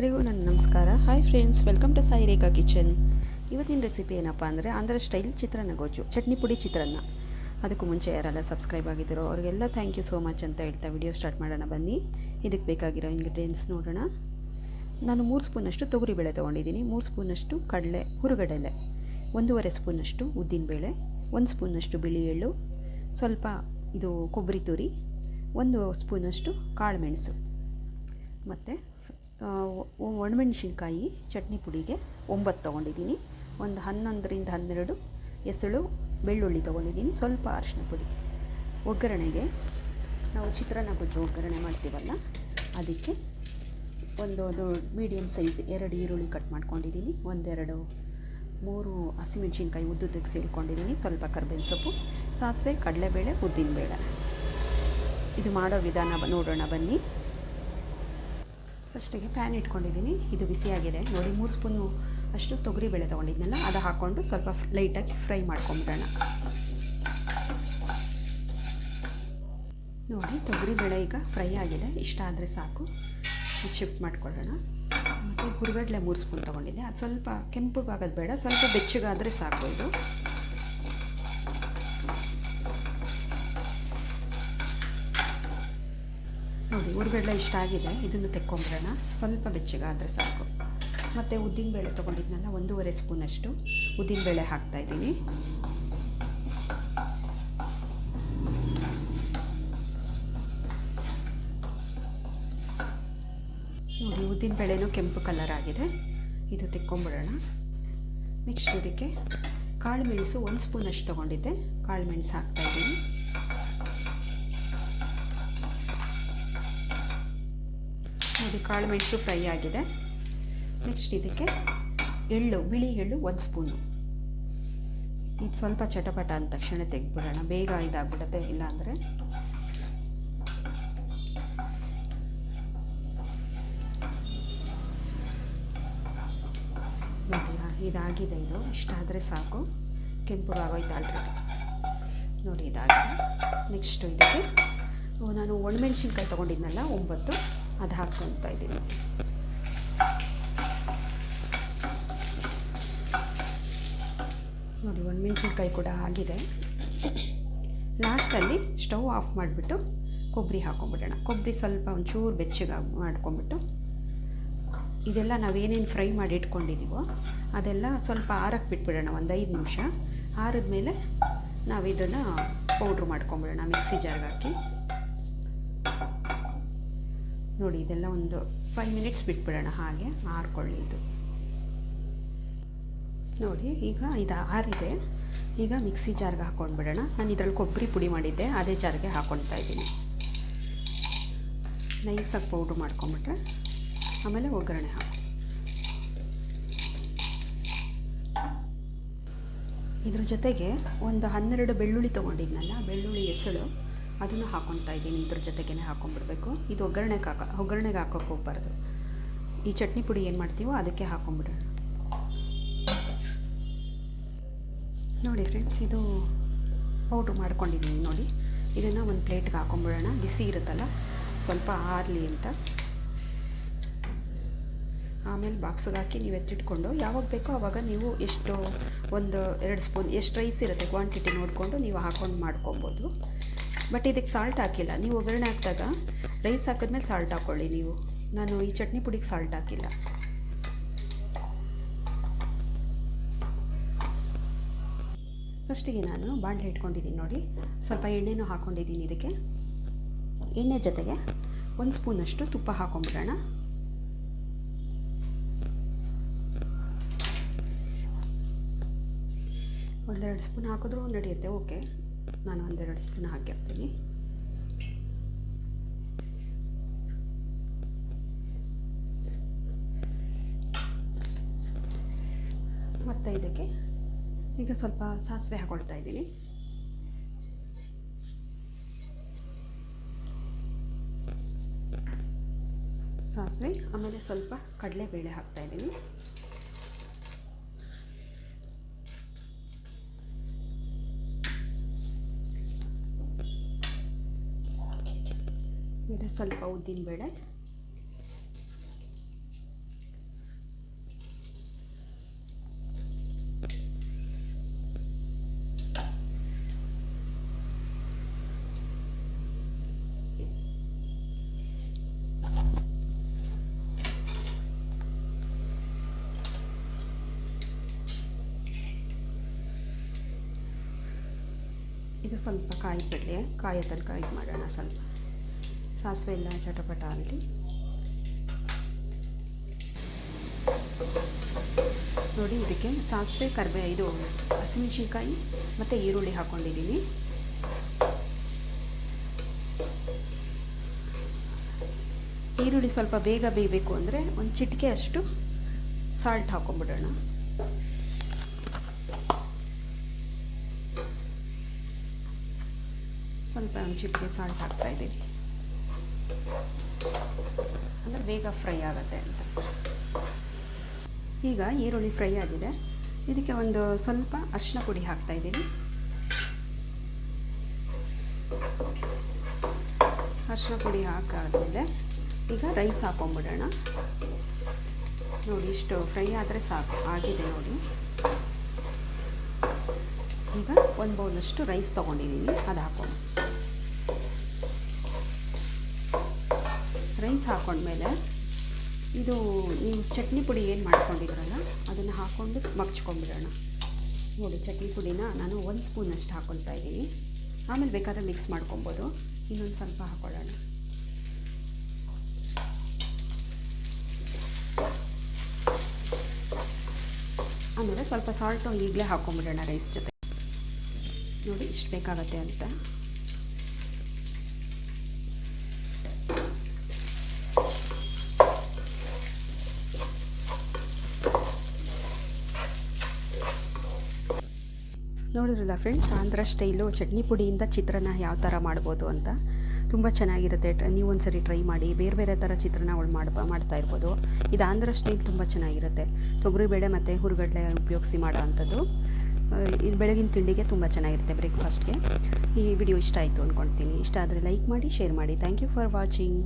ಎಲ್ಲರಿಗೂ ನನ್ನ ನಮಸ್ಕಾರ. Hi friends welcome to Sai Rekha kitchen ಇವತ್ತಿನ ರೆಸಿಪಿ ಏನಪ್ಪ ಅಂದರೆ ಆಂಧ್ರ ಸ್ಟೈಲ್ ಚಿತ್ರಾನ್ನ ಗೊಜ್ಜು ಚಟ್ನಿ ಪುಡಿ ಚಿತ್ರಾನ್ನ. ಅದಕ್ಕೂ ಮುಂಚೆ ಯಾರೆಲ್ಲ ಸಬ್ಸ್ಕ್ರೈಬ್ ಆಗಿದ್ದೀರೋ ಅವರಿಗೆಲ್ಲ ಥ್ಯಾಂಕ್ ಯು ಸೋ ಮಚ್ ಅಂತ ಹೇಳ್ತಾ ವಿಡಿಯೋ ಸ್ಟಾರ್ಟ್ ಮಾಡೋಣ ಬನ್ನಿ. ಇದಕ್ಕೆ ಬೇಕಾಗಿರೋ ಇಂಗ್ರೀಡಿಯೆಂಟ್ಸ್ ನೋಡೋಣ. ನಾನು ಮೂರು ಸ್ಪೂನಷ್ಟು ತೊಗರಿಬೇಳೆ ತೊಗೊಂಡಿದ್ದೀನಿ. ಮೂರು ಸ್ಪೂನಷ್ಟು ಕಡಲೆ, ಹುರುಗಡಲೆ, ಒಂದೂವರೆ ಸ್ಪೂನಷ್ಟು ಉದ್ದಿನಬೇಳೆ, ಒಂದು ಸ್ಪೂನಷ್ಟು ಬಿಳಿ ಎಳ್ಳು, ಸ್ವಲ್ಪ ಇದು ಕೊಬ್ಬರಿ ತುರಿ, ಒಂದು ಸ್ಪೂನಷ್ಟು ಕಾಳುಮೆಣಸು. ಮತ್ತು ಒಣಮೆಣಸಿನ್ಕಾಯಿ ಚಟ್ನಿ ಪುಡಿಗೆ ಒಂಬತ್ತು ತೊಗೊಂಡಿದ್ದೀನಿ. ಒಂದು ಹನ್ನೊಂದರಿಂದ ಹನ್ನೆರಡು ಎಸಳು ಬೆಳ್ಳುಳ್ಳಿ ತೊಗೊಂಡಿದ್ದೀನಿ, ಸ್ವಲ್ಪ ಅರಿಶಿನ ಪುಡಿ. ಒಗ್ಗರಣೆಗೆ ನಾವು ಚಿತ್ರಾನ್ನ ಗೊಜ್ಜು ಒಗ್ಗರಣೆ ಮಾಡ್ತೀವಲ್ಲ, ಅದಕ್ಕೆ ಒಂದು ಮೀಡಿಯಮ್ ಸೈಜ್ ಎರಡು ಈರುಳ್ಳಿ ಕಟ್ ಮಾಡ್ಕೊಂಡಿದ್ದೀನಿ, ಒಂದೆರಡು ಮೂರು ಹಸಿಮೆಣ್ಸಿನ್ಕಾಯಿ ತೆಗೆಸಿ ಇಟ್ಕೊಂಡಿದ್ದೀನಿ, ಸ್ವಲ್ಪ ಕರ್ಬೇವಿನ ಸೊಪ್ಪು, ಸಾಸಿವೆ, ಕಡಲೆಬೇಳೆ, ಉದ್ದಿನಬೇಳೆ. ಇದು ಮಾಡೋ ವಿಧಾನ ನೋಡೋಣ ಬನ್ನಿ. ಫಸ್ಟಿಗೆ ಪ್ಯಾನ್ ಇಟ್ಕೊಂಡಿದ್ದೀನಿ ಇದು ಬಿಸಿಯಾಗಿದೆ. ನೋಡಿ, ಮೂರು ಸ್ಪೂನು ಅಷ್ಟು ತೊಗರಿಬೇಳೆ ತೊಗೊಂಡಿದ್ನಲ್ಲ, ಅದು ಹಾಕ್ಕೊಂಡು ಸ್ವಲ್ಪ ಲೈಟಾಗಿ ಫ್ರೈ ಮಾಡ್ಕೊಂಬಿಡೋಣ. ನೋಡಿ ತೊಗರಿಬೇಳೆ ಈಗ ಫ್ರೈ ಆಗಿದೆ. ಇಷ್ಟ ಆದರೆ ಸಾಕು. ಶಿಫ್ಟ್ ಮಾಡ್ಕೊಳ್ಳೋಣ. ಮತ್ತು ಹುರುಗಡ್ಲೆ ಮೂರು ಸ್ಪೂನ್ ತೊಗೊಂಡಿದ್ದೆ. ಅದು ಸ್ವಲ್ಪ ಕೆಂಪಗಾಗೋದು ಬೇಡ. ಸ್ವಲ್ಪ ಬೆಚ್ಚಗಾದರೆ ಸಾಕು ಇದು. ನೋಡಿ ಇಷ್ಟ ಆಗಿದೆ. ಇದನ್ನು ತೆಕ್ಕೊಂಬಿಡೋಣ ಸ್ವಲ್ಪ ಬೆಚ್ಚಗಾದರೆ ಸಾಕು. ಮತ್ತು ಉದ್ದಿನಬೇಳೆ ತೊಗೊಂಡಿದ್ನಲ್ಲ, ಒಂದೂವರೆ ಸ್ಪೂನಷ್ಟು ಉದ್ದಿನಬೇಳೆ ಹಾಕ್ತಾಯಿದ್ದೀನಿ ನೋಡಿ, ಉದ್ದಿನಬೇಳೆನೂ ಕೆಂಪು ಕಲರ್ ಆಗಿದೆ. ಇದು ತೆಕ್ಕೊಂಬಿಡೋಣ. ನೆಕ್ಸ್ಟ್ ಇದಕ್ಕೆ ಕಾಳು ಮೆಣಸು ಒಂದು ಸ್ಪೂನಷ್ಟು ತೊಗೊಂಡಿದ್ದೆ. ಕಾಳು ಮೆಣಸು ಹಾಕ್ತಾಯಿದ್ದೀನಿ ನೋಡಿ ಕಾಳು ಮೆಣಸು ಫ್ರೈ ಆಗಿದೆ. ನೆಕ್ಸ್ಟ್ ಇದಕ್ಕೆ ಎಳ್ಳು, ಬಿಳಿ ಎಳ್ಳು ಒಂದು ಸ್ಪೂನು. ಇದು ಸ್ವಲ್ಪ ಚಟಪಟ ಅಂದ ತಕ್ಷಣ ತೆಗೆದ್ಬಿಡೋಣ. ಬೇಗ ಇದಾಗ್ಬಿಡುತ್ತೆ, ಇಲ್ಲಾಂದರೆ. ಇದಾಗಿದೆ ಇದು. ಇಷ್ಟ ಆದರೆ ಸಾಕು ಕೆಂಪಗಾಗೋಯ್ತು ಆಲ್ರೆಡಿ ನೋಡಿ, ಇದಾಗಿದೆ. ನೆಕ್ಸ್ಟು ಇದಕ್ಕೆ ನಾನು ಒಣಮೆಣಸಿನ್ಕಾಯಿ ತೊಗೊಂಡಿದ್ನಲ್ಲ, ಒಂಬತ್ತು. ಅದು ಹಾಕ್ಕೊತಾ ಇದ್ದೀನಿ. ನೋಡಿ ಒಂದು ಮೆಣಸಿನ್ಕಾಯಿ ಕೂಡ ಆಗಿದೆ. ಲಾಸ್ಟಲ್ಲಿ ಸ್ಟವ್ ಆಫ್ ಮಾಡಿಬಿಟ್ಟು ಕೊಬ್ಬರಿ ಹಾಕ್ಕೊಂಬಿಡೋಣ ಕೊಬ್ಬರಿ ಸ್ವಲ್ಪ ಒಂಚೂರು ಬೆಚ್ಚಗೆ ಮಾಡ್ಕೊಂಬಿಟ್ಟು ಇದೆಲ್ಲ ನಾವೇನೇನು ಫ್ರೈ ಮಾಡಿ ಇಟ್ಕೊಂಡಿದ್ದೀವೋ ಅದೆಲ್ಲ ಸ್ವಲ್ಪ ಆರಕ್ಕೆ ಬಿಟ್ಬಿಡೋಣ, ಒಂದು ಐದು ನಿಮಿಷ. ಆರಿದ್ಮೇಲೆ ನಾವು ಇದನ್ನು ಪೌಡ್ರ್ ಮಾಡ್ಕೊಂಬಿಡೋಣ, ಮಿಕ್ಸಿ ಜಾರ್ಗೆ ಹಾಕಿ. ನೋಡಿ, ಇದೆಲ್ಲ ಒಂದು ಫೈವ್ ಮಿನಿಟ್ಸ್ ಬಿಟ್ಬಿಡೋಣ, ಹಾಗೆ ಆರ್ಕೊಳ್ಳಿ ಇದು. ನೋಡಿ, ಈಗ ಇದು ಆರಿದೆ. ಈಗ ಮಿಕ್ಸಿ ಜಾರ್ಗೆ ಹಾಕ್ಕೊಂಡ್ಬಿಡೋಣ. ನಾನು ಇದರಲ್ಲಿ ಕೊಬ್ಬರಿ ಪುಡಿ ಮಾಡಿದ್ದೆ, ಅದೇ ಜಾರ್ಗೆ ಹಾಕ್ಕೊಳ್ತಾ ಇದ್ದೀನಿ. ನೈಸಾಗಿ ಪೌಡ್ರ್ ಮಾಡ್ಕೊಂಬಿಟ್ರೆ, ಆಮೇಲೆ ಒಗ್ಗರಣೆ ಹಾಕಿ. ಇದ್ರ ಜೊತೆಗೆ ಒಂದು ಹನ್ನೆರಡು ಬೆಳ್ಳುಳ್ಳಿ ತೊಗೊಂಡಿದ್ನಲ್ಲ, ಬೆಳ್ಳುಳ್ಳಿ ಎಸಳು ಅದನ್ನು ಹಾಕ್ಕೊಳ್ತಾ ಇದ್ದೀನಿ, ಇದ್ರ ಜೊತೆಗೇ ಹಾಕ್ಕೊಂಡ್ಬಿಡ್ಬೇಕು ಇದು ಒಗ್ಗರಣೆಗೆ ಹಾಕೋ ಒಗ್ಗರಣೆಗೆ ಹಾಕೋಕೆ ಹೋಗ್ಬಾರ್ದು. ಈ ಚಟ್ನಿ ಪುಡಿ ಏನು ಮಾಡ್ತೀವೋ ಅದಕ್ಕೆ ಹಾಕ್ಕೊಂಬಿಡೋಣ ನೋಡಿ ಫ್ರೆಂಡ್ಸ್ ಇದು ಪೌಡ್ರ್ ಮಾಡ್ಕೊಂಡಿದ್ದೀನಿ ನೋಡಿ. ಇದನ್ನು ಒಂದು ಪ್ಲೇಟ್ಗೆ ಹಾಕ್ಕೊಂಬಿಡೋಣ ಬಿಸಿ ಇರುತ್ತಲ್ಲ, ಸ್ವಲ್ಪ ಆರಲಿ ಅಂತ. ಆಮೇಲೆ ಬಾಕ್ಸಿಗೆ ಹಾಕಿ ನೀವು ಎತ್ತಿಟ್ಕೊಂಡು, ಯಾವಾಗ ಬೇಕೋ ಆವಾಗ ನೀವು ಎಷ್ಟು ಒಂದು ಎರಡು ಸ್ಪೂನ್, ಎಷ್ಟು ರೈಸ್ ಇರುತ್ತೆ ಕ್ವಾಂಟಿಟಿ ನೋಡಿಕೊಂಡು ನೀವು ಹಾಕೊಂಡು ಮಾಡ್ಕೊಬೋದು. ಬಟ್ ಇದಕ್ಕೆ ಸಾಲ್ಟ್ ಹಾಕಿಲ್ಲ. ನೀವು ಒಗ್ಗರಣೆ ಹಾಕಿದಾಗ ರೈಸ್ ಹಾಕಿದ್ಮೇಲೆ ಸಾಲ್ಟ್ ಹಾಕ್ಕೊಳ್ಳಿ ನೀವು. ನಾನು ಈ ಚಟ್ನಿ ಪುಡಿಗೆ ಸಾಲ್ಟ್ ಹಾಕಿಲ್ಲ. ಫಸ್ಟಿಗೆ ನಾನು ಬಾಣಲೆ ಇಟ್ಕೊಂಡಿದ್ದೀನಿ ನೋಡಿ. ಸ್ವಲ್ಪ ಎಣ್ಣೆನೂ ಹಾಕ್ಕೊಂಡಿದ್ದೀನಿ ಇದಕ್ಕೆ. ಎಣ್ಣೆ ಜೊತೆಗೆ ಒಂದು ಸ್ಪೂನಷ್ಟು ತುಪ್ಪ ಹಾಕೊಂಡ್ಬಿಡೋಣ. ಒಂದೆರಡು ಸ್ಪೂನ್ ಹಾಕಿದ್ರೂ ನಡೆಯುತ್ತೆ. ಓಕೆ ನಾನು ಒಂದೆರಡು ಸ್ಪೂನ್ ಹಾಕಿರ್ತೀನಿ ಮತ್ತು ಇದಕ್ಕೆ ಈಗ ಸ್ವಲ್ಪ ಸಾಸಿವೆ ಹಾಕೊಳ್ತಾ ಇದ್ದೀನಿ. ಸಾಸಿವೆ, ಆಮೇಲೆ ಸ್ವಲ್ಪ ಕಡಲೆಬೇಳೆ ಹಾಕ್ತಾ ಸ್ವಲ್ಪ ಉದ್ದಿನಬೇಳೆ ಇದು ಸ್ವಲ್ಪ ಕಾಯಿ ಪಲ್ಯ ಕಾಯಿ ತನಕ ಇದು ಮಾಡೋಣ ಸ್ವಲ್ಪ. ಸಾಸಿವೆ ಎಲ್ಲ ಚಟಪಟ ಆಗಲಿ ನೋಡಿ, ಇದಕ್ಕೆ ಸಾಸಿವೆ ಕರಿಬೇ ಇದು ಹಸಿಮೆಣಸಿನ್ಕಾಯಿ ಮತ್ತು ಈರುಳ್ಳಿ ಹಾಕ್ಕೊಂಡಿದ್ದೀನಿ ಈರುಳ್ಳಿ ಸ್ವಲ್ಪ ಬೇಗ ಬೇಯಬೇಕು ಅಂದರೆ ಒಂದು ಚಿಟಿಕೆ ಅಷ್ಟು ಸಾಲ್ಟ್ ಹಾಕೊಂಡ್ಬಿಡೋಣ. ಸ್ವಲ್ಪ ಒಂದು ಚಿಟಿಕೆ ಸಾಲ್ಟ್ ಹಾಕ್ತಾಯಿದ್ದೀವಿ ಅಂದರೆ ಬೇಗ ಫ್ರೈ ಆಗುತ್ತೆ ಅಂತ. ಈಗ ಈರುಳ್ಳಿ ಫ್ರೈ ಆಗಿದೆ. ಇದಕ್ಕೆ ಒಂದು ಸ್ವಲ್ಪ ಅರಿಶಿನ ಪುಡಿ ಹಾಕ್ತಾ ಇದ್ದೀನಿ. ಅರಿಶಿನ ಪುಡಿ ಹಾಕಾದ್ಮೇಲೆ ಈಗ ರೈಸ್ ಹಾಕೊಂಬಿಡೋಣ. ನೋಡಿ, ಇಷ್ಟು ಫ್ರೈ ಆದರೆ ಸಾಕು. ಆಗಿದೆ ನೋಡಿ. ಈಗ ಒಂದು ಬೌಲಷ್ಟು ರೈಸ್ ತೊಗೊಂಡಿದ್ದೀನಿ. ಅದು ಹಾಕೊಂಡು ರೈಸ್ ಹಾಕೊಂಡ್ಮೇಲೆ ಇದು ನೀವು ಚಟ್ನಿ ಪುಡಿ ಏನು ಮಾಡ್ಕೊಂಡಿದ್ರಲ್ಲ, ಅದನ್ನು ಹಾಕ್ಕೊಂಡು ಮಗ್ಚ್ಕೊಂಡ್ಬಿಡೋಣ. ನೋಡಿ, ಚಟ್ನಿ ಪುಡಿನ ನಾನು ಒಂದು ಸ್ಪೂನಷ್ಟು ಹಾಕ್ಕೊಳ್ತಾ ಇದ್ದೀನಿ. ಆಮೇಲೆ ಬೇಕಾದ್ರೆ ಮಿಕ್ಸ್ ಮಾಡ್ಕೊಬೋದು. ಇನ್ನೊಂದು ಸ್ವಲ್ಪ ಹಾಕ್ಕೊಳ್ಳೋಣ ಆಮೇಲೆ ಸ್ವಲ್ಪ ಸಾಲ್ಟು ಈಗಲೇ ಹಾಕ್ಕೊಂಬಿಡೋಣ ರೈಸ್ ಜೊತೆ. ನೋಡಿ, ಇಷ್ಟು ಬೇಕಾಗತ್ತೆ ಅಂತ. ನೋಡಿದ್ರಲ್ಲ ಫ್ರೆಂಡ್ಸ್ ಆಂಧ್ರ ಸ್ಟೈಲು ಚಟ್ನಿ ಪುಡಿಯಿಂದ ಚಿತ್ರಾನ್ನ ಯಾವ ಥರ ಮಾಡ್ಬೋದು ಅಂತ. ತುಂಬ ಚೆನ್ನಾಗಿರುತ್ತೆ. ನೀವು ಒಂದ್ಸರಿ ಟ್ರೈ ಮಾಡಿ. ಬೇರೆ ಬೇರೆ ಥರ ಚಿತ್ರಾನ್ನಗಳು ಮಾಡ್ಬ, ಮಾಡ್ತಾ ಇರ್ಬೋದು. ಇದು ಆಂಧ್ರ ಸ್ಟೈಲ್ ತುಂಬ ಚೆನ್ನಾಗಿರುತ್ತೆ. ತೊಗರಿಬೇಳೆ ಮತ್ತು ಹುರುಗಡ್ಲೆ ಉಪಯೋಗಿಸಿ ಮಾಡೋ ಅಂಥದ್ದು. ಇದು ಬೆಳಗಿನ ತಿಂಡಿಗೆ ತುಂಬ ಚೆನ್ನಾಗಿರುತ್ತೆ ಬ್ರೇಕ್ಫಾಸ್ಟ್ಗೆ ಈ ವಿಡಿಯೋ ಇಷ್ಟ ಆಯಿತು ಅಂದ್ಕೊಳ್ತೀನಿ ಇಷ್ಟ ಆದರೆ ಲೈಕ್ ಮಾಡಿ ಶೇರ್ ಮಾಡಿ. Thank you for watching